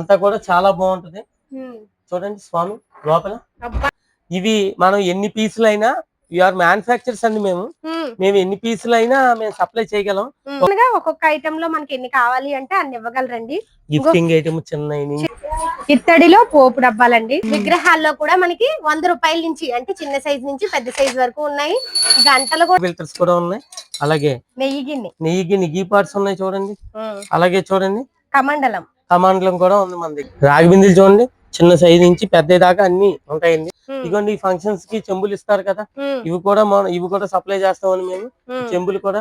అంతా కూడా చాలా బాగుంటది. చూడండి స్వామి లోపల. ఇవి మనం ఎన్ని పీసులు అయినా ఆర్ మ్యానుఫ్యాక్చర్స్ అండి మేము. మేము ఎన్ని పీసులు అయినా మేము సప్లై చేయగలం. ఒక్కొక్క ఐటమ్లో మనకి ఎన్ని కావాలి అంటే అన్ని ఇవ్వగలరండి. గిఫ్టింగ్ ఐటమ్ చిన్న ఇత్తడిలో పోపు డబ్బాలండి. విగ్రహాల్లో కూడా మనకి వంద రూపాయల నుంచి అంటే చిన్న సైజ్ నుంచి పెద్ద సైజ్ వరకు ఉన్నాయి. గంటలు కూడా ఫిల్టర్స్ కూడా ఉన్నాయి. అలాగే నెయ్యి గిన్నె. నెయ్యి పార్ట్స్ ఉన్నాయి చూడండి. అలాగే చూడండి. కమండలం. కమాండలం కూడా ఉంది మన దగ్గర రాగి బిందెలు చూడండి చిన్న సైజ్ నుంచి పెద్ద దాకా అన్ని ఉంటాయండి. ఇదిగోండి ఈ ఫంక్షన్స్కి చెంబులు ఇస్తారు కదా. ఇవి కూడా మనం ఇవి కూడా సప్లై చేస్తామని మేము. చెంబులు కూడా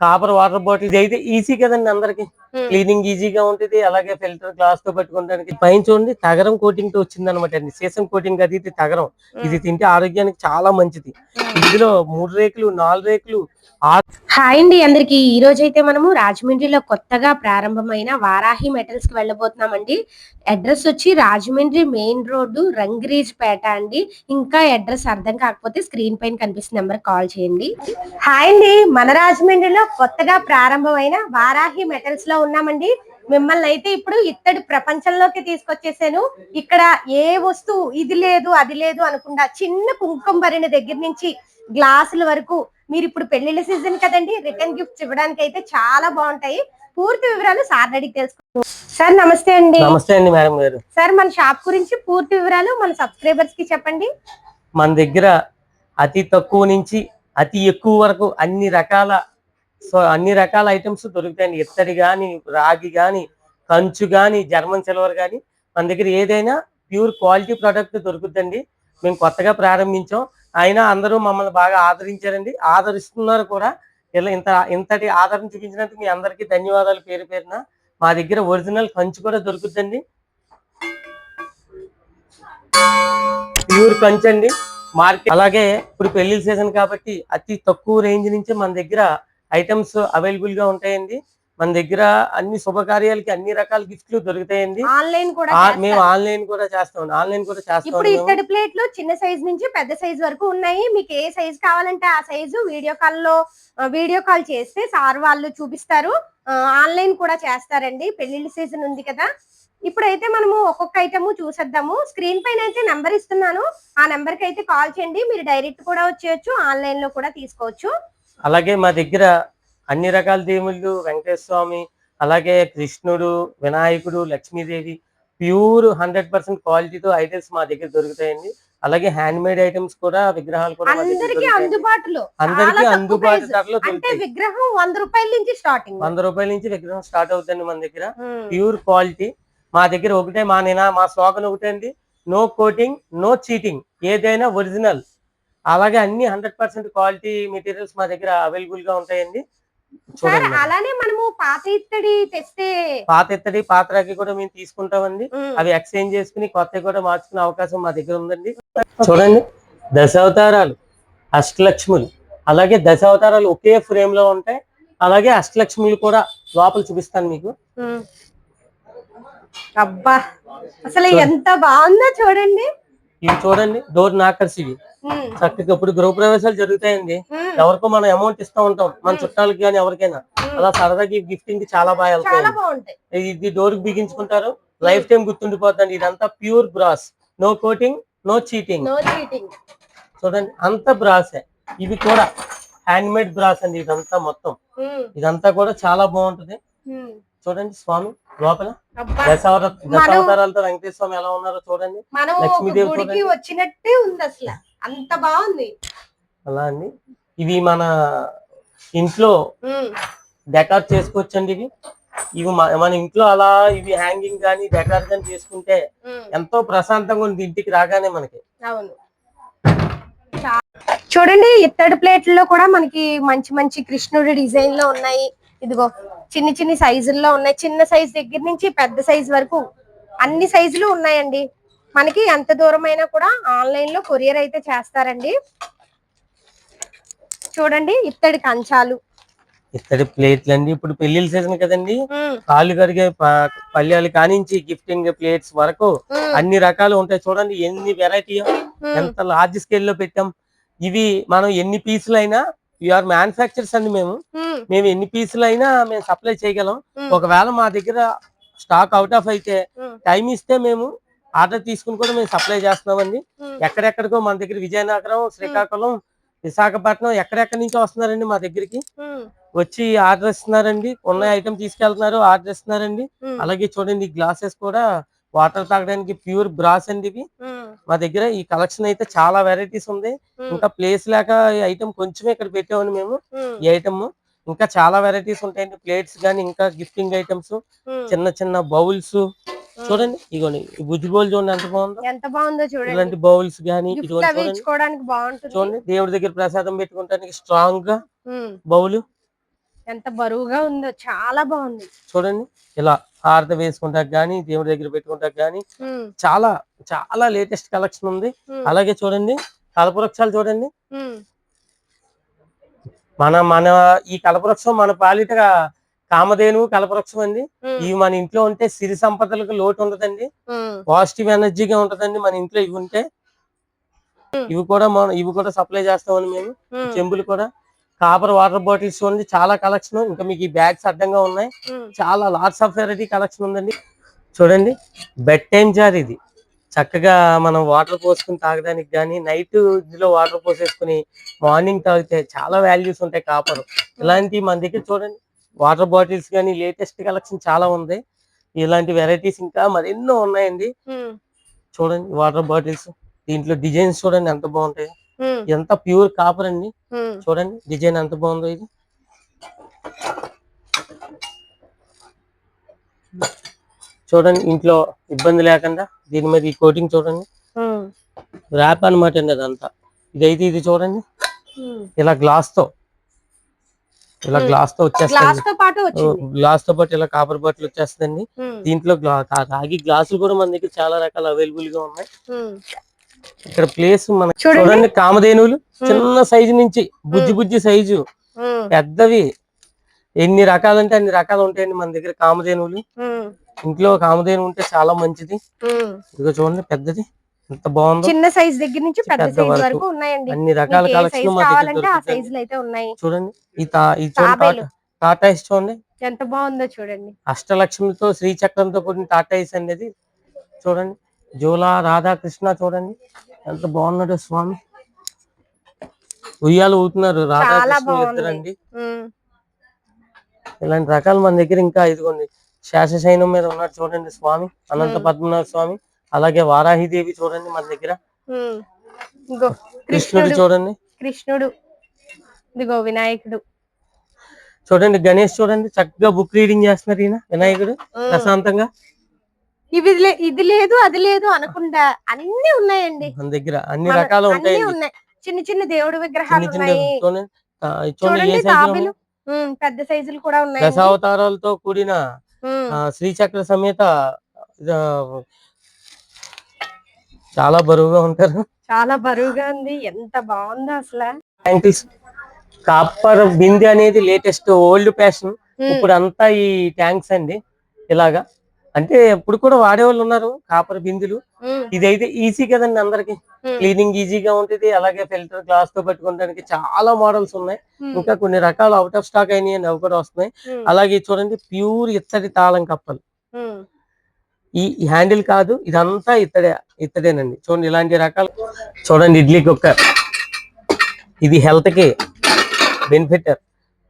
కాపర్ వాటర్ బాటిల్ ఇది అయితే ఈజీ కదండి అందరికి. క్లీనింగ్ ఈజీగా ఉంటుంది అలాగే ఫిల్టర్ గ్లాస్తో పెట్టుకోవడానికి. పైన చూడండి తగరం కోటింగ్తో వచ్చింది అనమాట అండి. సీసం కోటింగ్ అది ఇది తగరం. ఇది తింటే ఆరోగ్యానికి చాలా మంచిది. ఇందులో మూడు రేకులు నాలుగు రేకులు హాయ్ అండి అందరికి. ఈ రోజు అయితే మనము రాజమండ్రిలో కొత్తగా ప్రారంభమైన వారాహి మెటల్స్కి వెళ్ళబోతున్నామండి. అడ్రస్ వచ్చి రాజమండ్రి మెయిన్ రోడ్డు రంగిరీజ్ పేట అండి. ఇంకా అడ్రస్ అర్థం కాకపోతే స్క్రీన్ పైన కనిపిస్తున్న నెంబర్ కాల్ చేయండి. హాయ్ అండి. మన రాజమండ్రిలో కొత్తగా ప్రారంభమైన వారాహి మెటల్స్లో ఉన్నామండి. మిమ్మల్ని అయితే ఇప్పుడు ఇత్తడి ప్రపంచంలోకి తీసుకొచ్చేసాను. ఇక్కడ ఏ వస్తువు ఇది లేదు అది లేదు అనకుండా చిన్న కుంకుమ భరిణి దగ్గర నుంచి గ్లాసుల వరకు మీరు ఇప్పుడు పెళ్ళిళ్ళ సీజన్ కదండి రిటర్న్ గిఫ్ట్స్ ఇవ్వడానికి అయితే చాలా బాగుంటాయి. పూర్తి వివరాలు సార్ అడిగి తెలుసుకుంటాం సార్ నమస్తే అండి. నమస్తే అండి మేడం గారు. సార్ మన షాప్ గురించి పూర్తి వివరాలు మన సబ్స్క్రైబర్స్కి చెప్పండి. మన దగ్గర అతి తక్కువ నుంచి అతి ఎక్కువ వరకు అన్ని రకాల సో అన్ని రకాల ఐటమ్స్ దొరుకుతాయండి ఇత్తడి కానీ రాగి కానీ కంచు కానీ జర్మన్ సిల్వర్ కానీ మన దగ్గర ఏదైనా ప్యూర్ క్వాలిటీ ప్రోడక్ట్ దొరుకుతుందండి మేము కొత్తగా ప్రారంభించాం. అయినా అందరూ మమ్మల్ని బాగా ఆదరించారండి. ఆదరిస్తున్నారు కూడా. ఇలా ఇంత ఇంతటి ఆదరణ చూపించినందుకు మీ అందరికీ ధన్యవాదాలు పేరు పేరున. మా దగ్గర ఒరిజినల్ కంచు కూడా దొరుకుతుందండి ప్యూర్ కంచు అండి మార్కెట్ అలాగే ఇప్పుడు పెళ్ళి సీజన్ కాబట్టి అతి తక్కువ రేంజ్ నుంచి మన దగ్గర ఐటమ్స్ అవైలబుల్గా ఉంటాయండి. మన దగ్గర అన్ని శుభకార్యాలకి అన్ని రకాల గిఫ్ట్లు దొరుకుతాయండి. ఆన్లైన్ కూడా. మేము ఆన్లైన్ కూడా చేస్తాం. ఆన్లైన్ కూడా చేస్తాం ఇప్పుడు ఇత్తడి ప్లేట్లు చిన్న సైజ్ నుంచి పెద్ద సైజ్ వరకు ఉన్నాయి. మీకు ఏ సైజ్ కావాలంటే ఆ సైజు వీడియో కాల్లో వీడియో కాల్ చేస్తే సార్ వాళ్ళు చూపిస్తారు. ఆన్లైన్ కూడా చేస్తారండి. పెళ్ళిళ్ళ సీజన్ ఉంది కదా. ఇప్పుడైతే మనము ఒక్కొక్క ఐటమ్ చూసేద్దాము. స్క్రీన్ పైన అయితే నెంబర్ ఇస్తున్నాను. ఆ నెంబర్కి అయితే కాల్ చేయండి. మీరు డైరెక్ట్ కూడా వచ్చేయచ్చు. ఆన్లైన్లో కూడా తీసుకోవచ్చు. అలాగే మా దగ్గర అన్ని రకాల దేవుళ్ళు వెంకటేశ్వర స్వామి అలాగే కృష్ణుడు వినాయకుడు లక్ష్మీదేవి ప్యూర్ హండ్రెడ్ పర్సెంట్ క్వాలిటీతో ఐటమ్స్ మా దగ్గర దొరుకుతాయండి. అలాగే హ్యాండ్ మేడ్ ఐటమ్స్ కూడా విగ్రహాలు కూడా అందరికి. అందుబాటులో అందరికీ అందుబాటు. ధరలో విగ్రహం వంద రూపాయల నుంచి స్టార్టింగ్. వంద రూపాయల నుంచి విగ్రహం స్టార్ట్ అవుతుంది మన దగ్గర. Pure quality. మా దగ్గర ఒకటే మా నినా మా స్లోగన్ ఒకటే అండి నో కోటింగ్ నో చీటింగ్. ఏదైనా ఒరిజినల్. అలాగే అన్ని హండ్రెడ్ పర్సెంట్ క్వాలిటీ మెటీరియల్స్ మా దగ్గర అవైలబుల్గా ఉంటాయండి. చూడండి. అలానే మనము పాత ఇత్తడి తెస్తే పాత ఎత్తడి పాత రాగి కూడా మేము తీసుకుంటామండి. అవి ఎక్స్చేంజ్ చేసుకుని కొత్తవి కూడా మార్చుకునే అవకాశం మా దగ్గర ఉందండి. చూడండి దశావతారాలు అష్టలక్ష్ములు. అలాగే దశావతారాలు ఒకే ఫ్రేమ్లో ఉంటాయి. అలాగే అష్టలక్ష్ములు కూడా లోపల చూపిస్తాను మీకు. అబ్బా అసలు ఎంత బాగుందో చూడండి. ఇవి చూడండి డోర్ నాకర్స్ ఇవి. చక్కగా ఇప్పుడు గృహప్రవేశాలు జరుగుతాయండి. ఉమ్, ఎవరికో మనం అమౌంట్ ఇస్తూ ఉంటాం. మన చుట్టాలకి కానీ ఎవరికైనా. అలా సరదాగా గిఫ్టింగ్ చాలా బాగా వెళ్తాయి ఇది డోర్కి బిగించుకుంటారు. లైఫ్ టైం గుర్తుండిపోతుంది ఇదంతా pure brass no coating no cheating no cheating చూడండి అంత బ్రాసే ఇవి కూడా హ్యాండ్ మేడ్ బ్రాస్ అండి ఇదంతా మొత్తం. ఇదంతా కూడా చాలా బాగుంటది. చూడండి స్వామి లోపల. దశావత దశావతారాలతో వెంకటేశ్వర స్వామి ఎలా ఉన్నారో చూడండి. లక్ష్మీదేవి గుడికి. వచ్చినట్టే ఉంది అసలు. అంత బాగుంది. అలా అండి. ఇవి మన ఇంట్లో డెకార్ చేసుకోవచ్చండి ఇవి. ఇవి మన ఇంట్లో అలా ఇవి హ్యాంగింగ్ కానీ డెకార్ కానీ చేసుకుంటే ఎంతో ప్రశాంతంగా ఉంది ఇంటికి రాగానే మనకి. అవును. చూడండి ఇత్తడి ప్లేట్లలో కూడా మనకి మంచి మంచి కృష్ణుడి డిజైన్లో ఉన్నాయి. ఇదిగో. చిన్న చిన్న సైజుల్లో ఉన్నాయి. చిన్న సైజ్ దగ్గర నుంచి పెద్ద సైజ్ వరకు అన్ని సైజులు ఉన్నాయండి. మనకి ఎంత దూరం అయినా కూడా ఆన్లైన్లో కొరియర్ అయితే చేస్తారండి. చూడండి ఇత్తడి కంచాలు. ఇత్తడి ప్లేట్లు అండి ఇప్పుడు పెళ్ళిళ్ళ సీజన్ కదండి. కాళ్ళు కడిగే ప- పళ్ళాలు కానించి గిఫ్టింగ్ ప్లేట్స్ వరకు అన్ని రకాలు ఉంటాయి. చూడండి ఎన్ని వెరైటీ ఎంత లార్జ్ స్కేల్లో పెట్టాం. ఇవి మనం ఎన్ని పీసులు అయినా ఆర్ మ్యానుఫ్యాక్చర్స్ అండి మేము. ఉమ్, మేము ఎన్ని పీసులు అయినా మేము సప్లై చేయగలం. ఉమ్. ఒకవేళ మా దగ్గర స్టాక్ అవుట్ ఆఫ్ అయితే టైం ఇస్తే మేము ఆర్డర్ తీసుకుని కూడా మేము సప్లై చేస్తున్నామండి. ఎక్కడెక్కడికో మన దగ్గర విజయనగరం శ్రీకాకుళం విశాఖపట్నం ఎక్కడెక్కడి నుంచో వస్తున్నారండి మా దగ్గరికి. వచ్చి ఆర్డర్ ఇస్తున్నారండి. ఉన్న ఐటమ్ తీసుకెళ్తున్నారు ఆర్డర్ ఇస్తున్నారండి. అలాగే చూడండి గ్లాసెస్ కూడా వాటర్ తాగడానికి ప్యూర్ బ్రాస్ అండి ఇవి. మా దగ్గర ఈ కలెక్షన్ అయితే చాలా వెరైటీస్ ఉంది. ఇంకా ప్లేస్ లేక ఈ ఐటమ్ కొంచెమే ఇక్కడ పెట్టామని మేము. ఈ ఐటమ్ ఇంకా చాలా వెరైటీస్ ఉంటాయండి. ప్లేట్స్ కానీ ఇంకా గిఫ్టింగ్ ఐటమ్స్. చిన్న చిన్న బౌల్స్. చూడండి ఇగోండి ఈ బుజ్జి బౌల్ చూడండి ఎంత బాగుందో. ఎంత బాగుందో చూడండి. ఇలాంటి బౌల్స్ అవి చూడండి. ఇచ్చుకోవడానికి బాగుంటుంది. చూడండి దేవుడి దగ్గర ప్రసాదం పెట్టుకోవడానికి స్ట్రాంగ్గా బౌల్. ఎంత బరువుగా ఉందో చాలా బాగుంది. చూడండి ఇలా హారత వేసుకుంటాక గానీ దేవుడి దగ్గర పెట్టుకుంటాక గానీ చాలా చాలా లేటెస్ట్ కలెక్షన్ ఉంది. అలాగే చూడండి కలపవృక్షాలు చూడండి. మన మన ఈ కలపవృక్షం మన పాలిట కామధేను కలపవృక్షం అండి. ఇవి మన ఇంట్లో ఉంటే సిరి సంపదలకు లోటు ఉండదండి. పాజిటివ్ ఎనర్జీగా ఉంటదండి మన ఇంట్లో ఇవి ఉంటే. ఇవి కూడా మనం ఇవి కూడా సప్లై చేస్తామని మేము. చెంబులు కూడా. కాపర్ వాటర్ బాటిల్స్ చూడండి చాలా కలెక్షన్ ఇంకా మీకు ఈ బ్యాగ్స్ అడ్డంగా ఉన్నాయి. చాలా లాట్స్ ఆఫ్ వెరైటీ కలెక్షన్ ఉందండి. చూడండి బెడ్ టైం జార్ ఇది. చక్కగా మనం వాటర్ పోసుకుని తాగడానికి కానీ నైట్ ఇందులో వాటర్ పోసేసుకుని మార్నింగ్ తాగితే చాలా వాల్యూస్ ఉంటాయి కాపర్ ఇలాంటి మన దగ్గర చూడండి వాటర్ బాటిల్స్ కానీ లేటెస్ట్ కలెక్షన్ చాలా ఉంది. ఇలాంటి వెరైటీస్ ఇంకా మరెన్నో ఉన్నాయండి. చూడండి వాటర్ బాటిల్స్ దీంట్లో డిజైన్స్ చూడండి ఎంత బాగుంటాయి. ఎంత ప్యూర్ కాపర్ అండి. చూడండి డిజైన్ ఎంత బాగుందో ఇది. చూడండి ఇంట్లో ఇబ్బంది లేకుండా దీని మీద ఈ కోటింగ్ చూడండి. ర్యాప్ అనమాట అండి అదంతా. ఇదైతే ఇది చూడండి. ఇలా గ్లాస్తో ఇలా. గ్లాస్తో వచ్చేస్తుంది. గ్లాస్తో పాటు ఇలా కాపర్ బాటిల్ వచ్చేస్తుందండి. ఉమ్, దీంట్లో రాగి గ్లాసులు కూడా మన దగ్గర చాలా రకాలు అవైలబుల్గా ఉన్నాయి. ఇక్కడ ప్లేస్ మన చూడండి. కామధేనువులు. చిన్న సైజు నుంచి బుజ్జి బుజ్జి సైజు పెద్దవి. ఎన్ని రకాలంటే అన్ని రకాలు ఉంటాయండి మన దగ్గర కామధేనువులు. ఇంట్లో కామధేను ఉంటే చాలా మంచిది. ఇదిగో చూడండి పెద్దది. ఎంత బాగుందో. చిన్న సైజ్ దగ్గర నుంచి పెద్ద సైజ్ వరకు. ఉన్నాయండి. అన్ని రకాల కలెక్షన్ మా దగ్గర అయితే ఉన్నాయి. చూడండి ఈ చూడండి. టాటా. టాటా ఐస్ చూడండి. ఎంత బాగుందో చూడండి. అష్టలక్ష్మితో శ్రీచక్రంతో కూడిన టాటా ఐస్ అనేది చూడండి. జోలా రాధాకృష్ణ చూడండి. ఎంత బాగున్నాడు స్వామి. ఉయ్యాలు ఊతున్నారు రాధాకృష్ణ. ఇద్దరండి. ఇలాంటి రకాలు మన దగ్గర ఇంకా ఇదిగోండి శేషశైనం మీద ఉన్నాడు చూడండి స్వామి అనంత. పద్మనాభ స్వామి అలాగే వారాహిదేవి చూడండి మన దగ్గర. కృష్ణుడు చూడండి. కృష్ణుడు. ఇదిగో వినాయకుడు. చూడండి గణేష్ చూడండి చక్కగా బుక్ రీడింగ్ చేస్తున్నారు ఈయన వినాయకుడు. ప్రశాంతంగా. ఇవి ఇది లేదు అది లేదు అనకుండా అన్ని ఉన్నాయండి. మన దగ్గర అన్ని రకాలు అన్ని ఉన్నాయి. చిన్న చిన్న దేవుడి విగ్రహాలు ఉన్నాయి. చూడండి తాబేలు. పెద్ద సైజులు కూడా ఉన్నాయి దశావతారాలతో కూడిన శ్రీచక్ర సమేత చాలా బరువుగా ఉంటారు. చాలా బరువుగా ఉంది. ఎంత బాగుందో అసలు. కాపర్ బిందె అనేది లేటెస్ట్ ఓల్డ్ ఫ్యాషన్ ఇప్పుడు అంతా ఈ ట్యాంక్స్ అండి. ఇలాగా. అంటే ఇప్పుడు కూడా వాడేవాళ్ళు ఉన్నారు కాపర్ బిందులు. ఇదైతే ఈజీ కదండి అందరికి. క్లీనింగ్ ఈజీగా ఉంటుంది అలాగే ఫిల్టర్ గ్లాస్తో పెట్టుకోవడానికి చాలా మోడల్స్ ఉన్నాయి. ఇంకా కొన్ని రకాలు అవుట్ ఆఫ్ స్టాక్ అయినాయి అవి కూడా వస్తున్నాయి. అలాగే చూడండి ప్యూర్ ఇత్తడి తాళం కప్పలు. ఈ హ్యాండిల్ కాదు ఇదంతా ఇత్తడే ఇత్తడేనండి. చూడండి ఇలాంటి రకాలు. చూడండి ఇడ్లీ కుక్కర్ ఇది హెల్త్కి బెనిఫిట్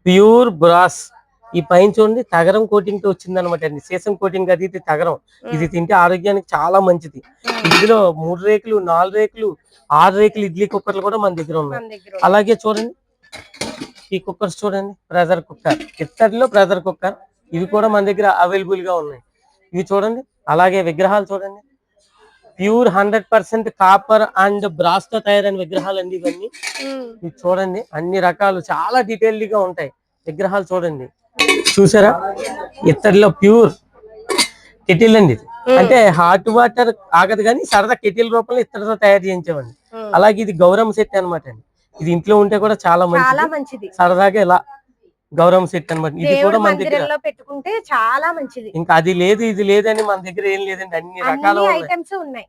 ప్యూర్ బ్రాస్. ఈ పైన చూడండి తగరం కోటింగ్తో వచ్చింది అనమాట అండి. సీసం కోటింగ్ అది ఇది తగరం. ఇది తింటే ఆరోగ్యానికి చాలా మంచిది. ఇందులో మూడు రేకులు నాలుగు రేకులు ఆరు రేకులు ఇడ్లీ కుక్కర్లు కూడా మన దగ్గర ఉన్నాయి. అలాగే చూడండి ఈ కుక్కర్స్ చూడండి ప్రెజర్ కుక్కర్ ఇత్తడిలో ప్రెజర్ కుక్కర్ ఇవి కూడా మన దగ్గర అవైలబుల్గా ఉన్నాయి. ఇవి చూడండి అలాగే విగ్రహాలు చూడండి. Pure hundred percent copper and బ్రాస్తో తయారైన విగ్రహాలు అండి ఇవన్నీ. చూడండి అన్ని రకాలు చాలా డీటెయిల్డ్గా ఉంటాయి. విగ్రహాలు చూడండి. చూసారా? ఇత్తడిలో ప్యూర్ కెటిల్ అండి ఇది. అంటే హాట్ వాటర్ ఆగదు కానీ సరదా కెటిల్ రూపంలో ఇత్తడితో తయారు చేయించామండి. అలాగే ఇది గౌరవం సెట్ అన్నమాట అండి. ఇది ఇంట్లో ఉంటే కూడా చాలా మంచిది. సరదాగా ఇలా గౌరవం సెట్ అన్నమాట. ఇది కూడా మన దగ్గర పెట్టుకుంటే చాలా మంచిది. ఇంకా అది లేదు ఇది లేదని మన దగ్గర ఏం లేదండి. అన్ని రకాలు ఐటమ్స్ ఉన్నాయి.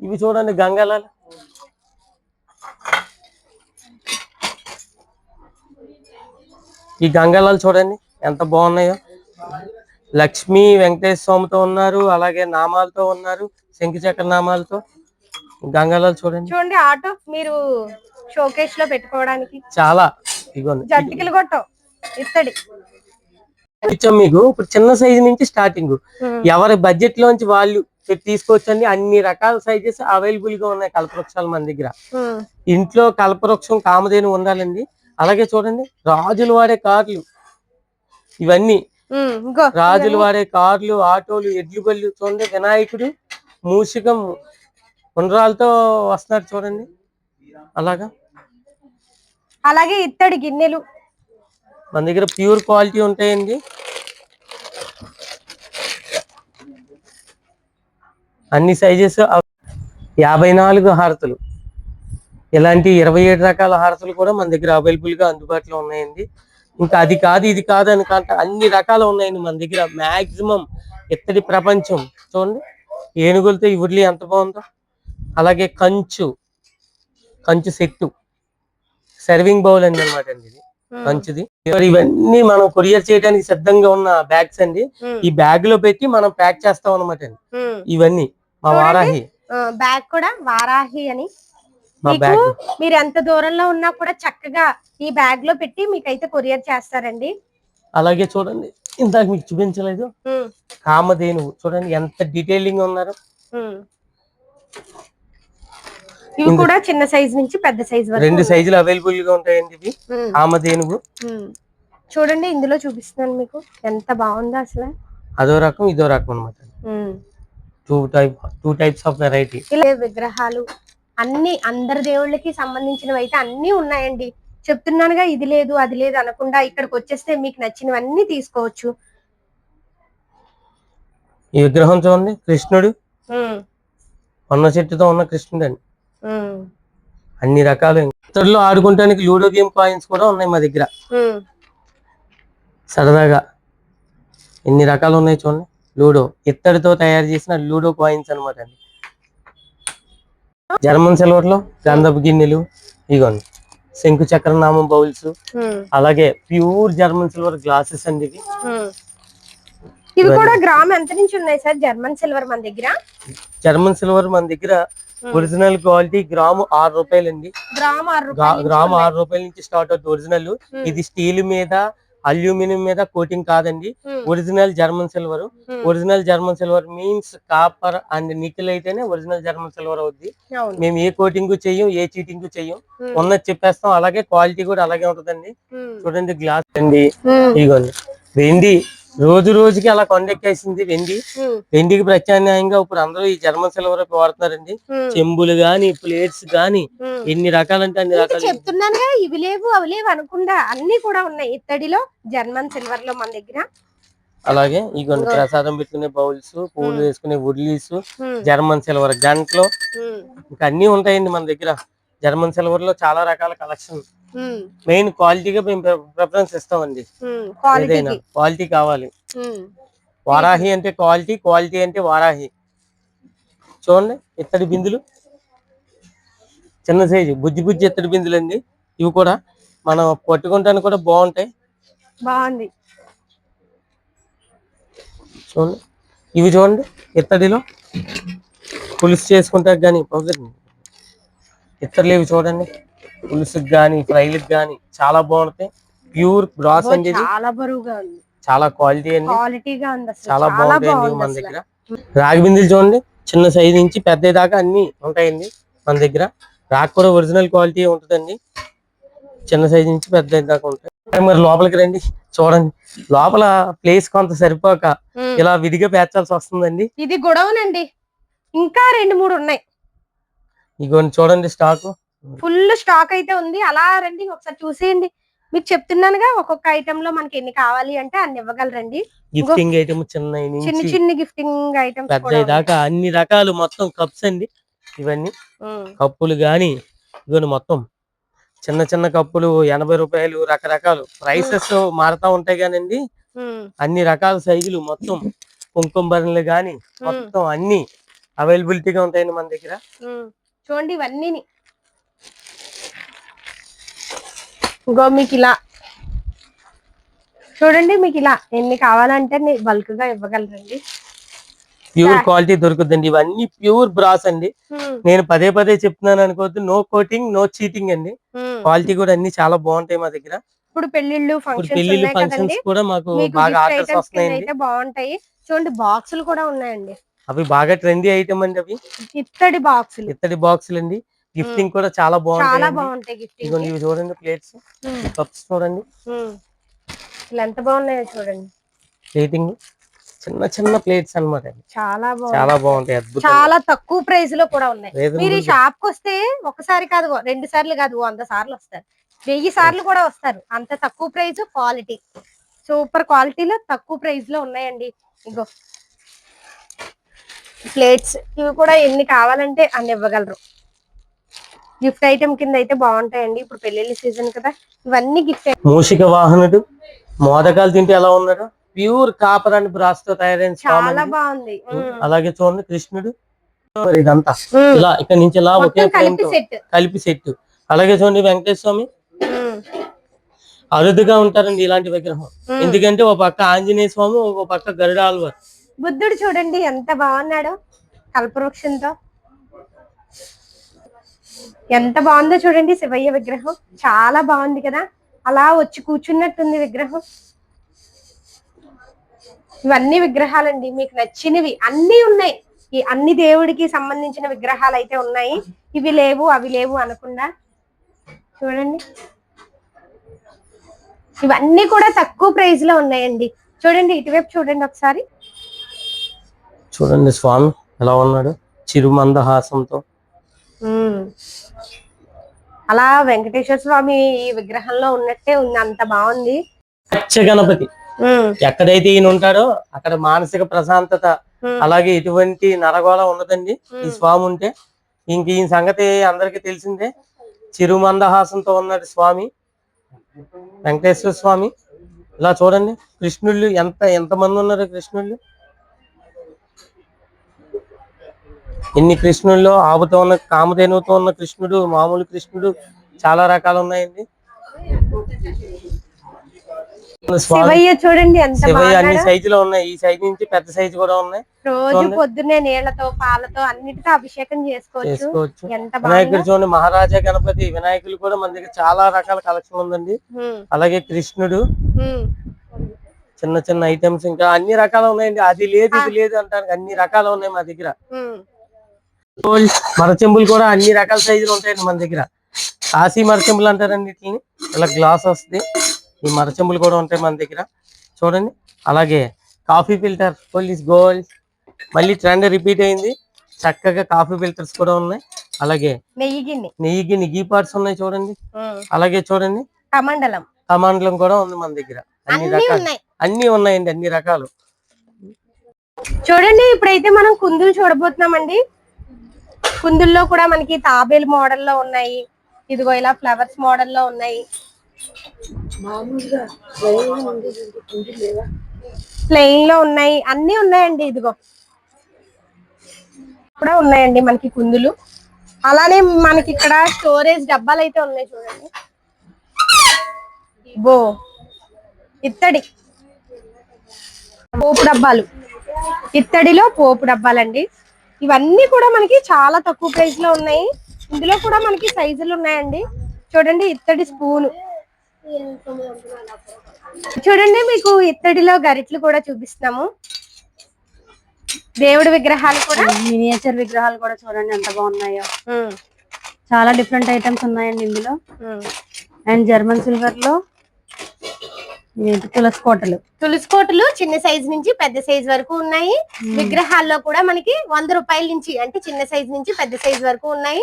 ఇవి చూడండి గంగాలాలు. ఈ గంగాలాలు చూడండి. ఎంత బాగున్నాయో. లక్ష్మీ వెంకటేశ్వర స్వామితో ఉన్నారు అలాగే నామాలతో ఉన్నారు శంఖచక్ర నామాలతో. గంగాలాలు చూడండి. చూడండి ఆటో మీరు షోకేస్లో పెట్టుకోవడానికి. చాలా. ఇగోండి జంతికలు కొట్టం ఇత్తడి. ఇచ్చాం మీకు ఇప్పుడు చిన్న సైజు నుంచి స్టార్టింగ్ ఎవరి బడ్జెట్ లోంచి వాళ్ళు తీసుకొచ్చండి అన్ని రకాల సైజెస్ అవైలబుల్గా ఉన్నాయి కల్పవృక్షాలు మన దగ్గర. ఇంట్లో కల్పవృక్షం కామధేను ఉండాలండి. అలాగే చూడండి రాజులు వాడే కార్లు. ఇవన్నీ. రాజులు వాడే కార్లు ఆటోలు ఎడ్లు బళ్ళు చూడండి వినాయకుడు మూషికం ఉండ్రాలతో వస్తున్నారు చూడండి. అలాగా? అలాగే ఇత్తడి గిన్నెలు. మన దగ్గర ప్యూర్ క్వాలిటీ ఉంటాయండి. అన్ని సైజెస్ యాభై నాలుగు హారతులు. ఇలాంటి ఇరవై ఏడు రకాల హారతులు కూడా మన దగ్గర అవైలబుల్గా అందుబాటులో ఉన్నాయండి. ఇంకా అది కాదు ఇది కాదు అని కాంట అన్ని రకాలు ఉన్నాయండి మన దగ్గర. మాక్సిమం ఇత్తడి ప్రపంచం. చూడండి. ఏనుగులతో ఈ ఉర్లి ఎంత బాగుందో. అలాగే కంచు. కంచు సెట్టు. సర్వింగ్ బౌల్ అండి అనమాట అండి ఇది. మంచిది ఇవన్నీ మనం కొరియర్ చేయడానికి సిద్ధంగా ఉన్న బ్యాగ్స్ అండి. ఈ బ్యాగ్లో పెట్టి మనం ప్యాక్ చేస్తాం అనమాట అండి. ఇవన్నీ. మా. వారాహి. బ్యాగ్ కూడా వారాహి అని మీకు మీరు ఎంత దూరంలో ఉన్నా కూడా చక్కగా ఈ బ్యాగ్లో పెట్టి మీకైతే కొరియర్ చేస్తారండి. అలాగే చూడండి. ఇందాక మీకు చూపించలేదు. కామధేనువు. చూడండి ఎంత డీటెయిలింగ్ ఉన్నారు. ఇవి కూడా చిన్న సైజ్ నుంచి పెద్ద సైజ్ వరకు రెండు. సైజులు అవైలబుల్గా ఉంటాయండి ఇవి. కామధేనువు. చూడండి ఇందులో చూపిస్తున్నాను మీకు. ఎంత బాగుందో అసలు. అదో రకం ఇదో రకం అనమాట. Two type two types of variety విగ్రహాలు. అన్ని అందరి దేవుళ్ళకి సంబంధించినవి అయితే అన్ని ఉన్నాయండి. చెప్తున్నానుగా ఇది లేదు అది లేదు అనకుండా ఇక్కడికి వచ్చేస్తే మీకు నచ్చినవన్నీ తీసుకోవచ్చు. ఈ విగ్రహం చూడండి కృష్ణుడు. ఉన్న చెట్టుతో ఉన్న కృష్ణుడు అండి. అన్ని రకాలు ఇతరులు ఆడుకోవడానికి లూడో గేమ్ కాయిన్స్ కూడా ఉన్నాయి మా దగ్గర. సరదాగా. ఎన్ని రకాలు ఉన్నాయి చూడండి. లూడో. ఇత్తడితో తయారు చేసిన లూడో కాయిన్స్ అన్నమాట అండి. జర్మన్ సిల్వర్లో గంధపు గిన్నెలు ఇగోండి శంకు చక్ర నామం బౌల్స్ అలాగే ప్యూర్ జర్మన్ సిల్వర్ గ్లాసెస్ అండి ఇవి. ఉమ్. ఇవి కూడా గ్రామ్ ఎంత నుంచి ఉన్నాయి సార్? జర్మన్ సిల్వర్ మన దగ్గర? జర్మన్ సిల్వర్ మన దగ్గర ఒరిజినల్ క్వాలిటీ గ్రాము ఆరు రూపాయలు అండి గ్రామ్ ఆరు రూపాయల నుంచి గ్రాము ఉన్నాయి. ఆరు రూపాయల నుంచి స్టార్ట్ అవుతుంది ఒరిజినల్. ఇది స్టీల్ మీద అల్యూమినియం మీద కోటింగ్ కాదండి. ఉమ్, original German silver. Um. Original German silver means copper and nickel అయితేనే ఒరిజినల్ జర్మన్ సిల్వర్ అవుద్ది. మేము ఏ కోటింగ్ చెయ్యం ఏ చీటింగ్ చెయ్యం. ఉమ్, ఉన్నది చెప్పేస్తాం. అలాగే క్వాలిటీ కూడా అలాగే ఉంటదండి. చూడండి గ్లాస్ అండి. ఇగోండి. వెండి రోజు రోజుకి అలా కొండెక్కేసింది వెండి. వెండికి ప్రత్యామ్నాయంగా ఇప్పుడు అందరూ ఈ జర్మన్ సిల్వర్ వాడుతున్నారండి. చెంబులు గాని ప్లేట్స్ గాని. ఎన్ని రకాలంటే అన్ని రకాలు. చెప్తున్నానుగా ఇవి లేవు అవి లేవు అనకుండా అన్ని కూడా ఉన్నాయి. ఇత్తడిలో జర్మన్ సిల్వర్లో మన దగ్గర. అలాగే ఇగోండి ప్రసాదం పెట్టుకునే బౌల్స్ పూలు. వేసుకునే ఉర్లీస్ ఉమ్, జర్మన్ సిల్వర్ గంటలు. ఇంకా అన్ని ఉంటాయండి మన దగ్గర. జర్మన్ సిల్వర్లో చాలా రకాల కలెక్షన్ మెయిన్ క్వాలిటీగా మేము ప్రిఫరెన్స్ ఇస్తామండి. ఏదైనా క్వాలిటీ కావాలి. వారాహి అంటే క్వాలిటీ క్వాలిటీ అంటే వారాహి. చూడండి ఇత్తడి బిందులు. చిన్న సైజు బుజ్జి బుజ్జి ఇత్తడి బిందులు అండి ఇవి కూడా మనం పట్టుకుంటానికి కూడా బాగుంటాయి. బాగుంది. చూడండి ఇవి చూడండి ఇత్తడిలో పులుసు చేసుకుంటారు కానీ ఇత్తడిలు ఇవి చూడండి. పులుసుకి కానీ ఫ్రైలకు కానీ చాలా బాగుంటాయి. ప్యూర్ బ్రాస్ అండి ఇది చాలా బరువుగా ఉంది. చాలా క్వాలిటీ అండి. క్వాలిటీగా ఉంది చాలా బాగుంటాయండి మన. దగ్గర. రాగి బిందెలు చూడండి చిన్న సైజు నుంచి పెద్ద దాకా అన్ని ఉంటాయండి మన దగ్గర. రాక్ కూడా ఒరిజినల్ క్వాలిటీ ఉంటుందండి. చిన్న సైజు నుంచి పెద్ద దాకా ఉంటాయి. మరి లోపలికి రండి చూడండి. లోపల ప్లేస్ కొంత సరిపోక. ఇలా విడిగా పేర్చాల్సి వస్తుందండి. ఇది గొడవనండి. ఇంకా రెండు మూడు ఉన్నాయి. ఇగోండి చూడండి స్టాక్ ఫుల్ స్టాక్ అయితే ఉంది. అలా రండి ఒకసారి చూసేయండి. మీకు చెప్తున్నానుగా ఒక్కొక్క ఐటమ్లో మనకి ఎన్ని కావాలి అంటే అన్ని ఇవ్వగలరండి. గిఫ్టింగ్ ఐటమ్ చిన్న చిన్న చిన్న గిఫ్టింగ్ ఐటమ్స్ దాకా అన్ని రకాలు మొత్తం కప్స్ అండి. ఇవన్నీ కప్పులు గాని ఇవన్నీ మొత్తం. చిన్న చిన్న కప్పులు ఎనభై రూపాయలు రకరకాలు. ప్రైసెస్ మారుతా ఉంటాయి కానండి. అన్ని రకాల సైజులు మొత్తం కుంకుమ బరణలు గాని మొత్తం అన్ని అవైలబిలిటీగా ఉంటాయండి మన దగ్గర. చూడండి ఇవన్నీ ఇంకో మీకు ఇలా. చూడండి మీకు ఇలా ఎన్ని కావాలంటే బల్క్గా ఇవ్వగలరండి ప్యూర్ క్వాలిటీ దొరుకుతుందండి. ఇవన్నీ ప్యూర్ బ్రాస్ అండి. నేను పదే పదే చెప్తున్నాను అనుకోవద్దు. నో కోటింగ్ నో చీటింగ్ అండి. క్వాలిటీ కూడా అన్ని చాలా బాగుంటాయి మా దగ్గర. ఇప్పుడు పెళ్ళిళ్ళు పెళ్ళిళ్ళు ఫంక్షన్స్ కూడా మాకు బాగా ఆర్డర్స్ అయితే బాగుంటాయి. చూడండి బాక్సులు కూడా ఉన్నాయండి. అవి బాగా ట్రెండీ ఐటమ్ అండి అవి. ఇత్తడి బాక్సులు. ఇత్తడి బాక్సులు అండి గిఫ్టింగ్ కూడా చాలా చాలా బాగుంటాయి గిఫ్టింగ్ ఇవి చూడండి ప్లేట్స్. కప్స్ చూడండి. ఎంత బాగున్నాయో చూడండి. ప్లేటింగ్ చిన్న చిన్న ప్లేట్స్ అన్నమాట అవి. చాలా చాలా బాగుంటాయి చాలా తక్కువ ప్రైస్లో కూడా ఉన్నాయి. మీరు ఈ. షాప్కి వస్తే ఒకసారి కాదు రెండు సార్లు కాదు వంద సార్లు వస్తారు. వెయ్యి సార్లు కూడా వస్తారు. అంత తక్కువ ప్రైస్ క్వాలిటీ. సూపర్ క్వాలిటీలో తక్కువ ప్రైస్లో ఉన్నాయండి. ఇగో. ప్లేట్స్ ఇవి కూడా ఎన్ని కావాలంటే అన్ని ఇవ్వగలరు. గిఫ్ట్ ఐటమ్ కింద అయితే బాగుంటాయండి. ఇప్పుడు పెళ్ళిళ్ళ సీజన్ కదా ఇవన్నీ గిఫ్ట్ మూషిక వాహనుడు మోదకాలు తింటే ఎలా ఉన్నాడు? ప్యూర్ కాపర్ అండ్ బ్రాస్తో తయారైన చాలా. బాగుంది. అలాగే చూడండి కృష్ణుడు. ఇదంతా. ఇలా ఇక్కడ నుంచి ఇలా ఒకే కలిపి సెట్. కలిపి సెట్. అలాగే చూడండి వెంకటేశ్వర స్వామి. అరుదుగా ఉంటారండి ఇలాంటి విగ్రహం. ఎందుకంటే ఒక పక్క ఆంజనేయ స్వామి ఒక పక్క గరుడ ఆల్వార్. బుద్ధుడు చూడండి ఎంత బాగున్నాడో కల్పవృక్షంతో. ఎంత బాగుందో చూడండి శివయ్య విగ్రహం. చాలా బాగుంది కదా. అలా వచ్చి కూర్చున్నట్టుంది విగ్రహం. ఇవన్నీ విగ్రహాలండి. మీకు నచ్చినవి అన్ని ఉన్నాయి. ఈ అన్ని దేవుడికి సంబంధించిన విగ్రహాలు అయితే ఉన్నాయి. ఇవి లేవు అవి లేవు అనకుండా. చూడండి. ఇవన్నీ కూడా తక్కువ ప్రైస్లో ఉన్నాయండి. చూడండి ఇటువైపు చూడండి ఒకసారి. చూడండి స్వామి ఎలా ఉన్నాడు? చిరుమందహాసంతో. అలా వెంకటేశ్వర స్వామి ఈ విగ్రహంలో ఉన్నట్టే ఉంది అంత బాగుంది. పచ్చ గణపతి. ఎక్కడైతే ఈయన ఉంటాడో అక్కడ మానసిక ప్రశాంతత అలాగే ఎటువంటి నరగోళ ఉండదండి. ఈ. స్వామి ఉంటే ఇంక ఈ సంగతి అందరికి తెలిసిందే. చిరుమందహాసంతో ఉన్నాడు స్వామి వెంకటేశ్వర స్వామి. ఇలా చూడండి కృష్ణుళ్ళు ఎంత ఎంత మంది ఉన్నారు కృష్ణుళ్ళు? ఎన్ని కృష్ణుల్లో ఆవుతో ఉన్న కామధేనువుతో ఉన్న కృష్ణుడు మామూలు కృష్ణుడు చాలా రకాలు ఉన్నాయండి. శివయ్య చూడండి శివయ్య అన్ని సైజులో ఉన్నాయి. ఈ సైజు నుంచి పెద్ద సైజు కూడా ఉన్నాయి. రోజు. పొద్దున్నే నీళ్ళతో పాలతో అన్నిటితో అభిషేకం చేసుకోవచ్చు. ఎంత వినాయకుడు చూడండి మహారాజా గణపతి వినాయకులు కూడా మన దగ్గర చాలా రకాల కలెక్షన్ ఉందండి. అలాగే కృష్ణుడు. చిన్న చిన్న ఐటమ్స్ ఇంకా అన్ని రకాలు ఉన్నాయండి. అది లేదు ఇది లేదు అంటారు అన్ని రకాలు ఉన్నాయి మా దగ్గర. మరచెంబులు కూడా అన్ని రకాల సైజులు ఉంటాయండి మన దగ్గర. కాశీ మరచెంబులు అంటారండి వీటిని. ఇలా గ్లాస్ వస్తుంది. ఈ మరచెంబులు కూడా ఉంటాయి మన దగ్గర. చూడండి. అలాగే కాఫీ ఫిల్టర్ పోలీస్ గోల్డ్ మళ్ళీ ట్రెండ్ రిపీట్ అయింది. చక్కగా కాఫీ ఫిల్టర్స్ కూడా ఉన్నాయి. అలాగే నెయ్యి గిన్నె. నెయ్యి గిన్నె గీ పార్ట్స్ ఉన్నాయి చూడండి. అలాగే చూడండి. కమండలం. కమాండ్లం కూడా ఉంది మన దగ్గర. అన్ని రకాలు. ఉన్నాయి. అన్ని ఉన్నాయండి అన్ని రకాలు. చూడండి ఇప్పుడైతే మనం కుందులు చూడబోతున్నామండి. కుందుల్లో కూడా మనకి తాబేలు మోడల్లో ఉన్నాయి. ఇదిగో ఇలా ఫ్లవర్స్ మోడల్లో ఉన్నాయి. ప్లెయిన్లో ఉన్నాయి. అన్ని ఉన్నాయండి ఇదిగో. కూడా ఉన్నాయండి మనకి కుందులు. అలానే మనకి ఇక్కడ స్టోరేజ్ డబ్బాలు అయితే ఉన్నాయి చూడండి. బో ఇత్తడి. పోపు డబ్బాలు. ఇత్తడిలో పోపు డబ్బాలండి. ఇవన్నీ కూడా మనకి చాలా తక్కువ ప్రైస్లో ఉన్నాయి. ఇందులో కూడా మనకి సైజులు ఉన్నాయండి. చూడండి ఇత్తడి స్పూను. చూడండి మీకు ఇత్తడిలో గరిట్లు కూడా చూపిస్తున్నాము. దేవుడి విగ్రహాలు కూడా. మినియేచర్ విగ్రహాలు కూడా చూడండి ఎంత బాగున్నాయో. చాలా డిఫరెంట్ ఐటమ్స్ ఉన్నాయండి ఇందులో. అండ్ జర్మన్ సిల్వర్లో తులసి కోటలు. తులసి కోటలు చిన్న సైజ్ నుంచి పెద్ద సైజ్ వరకు ఉన్నాయి. విగ్రహాల్లో కూడా మనకి వంద రూపాయల నుంచి అంటే చిన్న సైజ్ నుంచి పెద్ద సైజ్ వరకు ఉన్నాయి.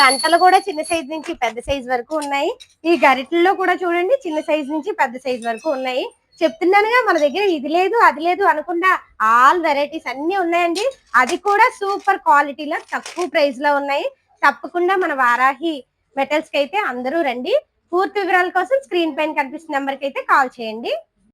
గంటలు కూడా చిన్న సైజ్ నుంచి పెద్ద సైజ్ వరకు ఉన్నాయి. ఈ గరిటల్లో కూడా చూడండి చిన్న సైజ్ నుంచి పెద్ద సైజ్ వరకు ఉన్నాయి. చెప్తున్నానుగా మన దగ్గర ఇది లేదు అది లేదు అనకుండా ఆల్ వెరైటీస్ అన్ని ఉన్నాయండి. అది కూడా సూపర్ క్వాలిటీలో తక్కువ ప్రైస్లో ఉన్నాయి. తప్పకుండా మన వారాహి మెటల్స్కి అయితే అందరూ రండి. పూర్తి వివరాల కోసం స్క్రీన్ పైన కనిపిస్తున్న నెంబర్కి అయితే కాల్ చేయండి.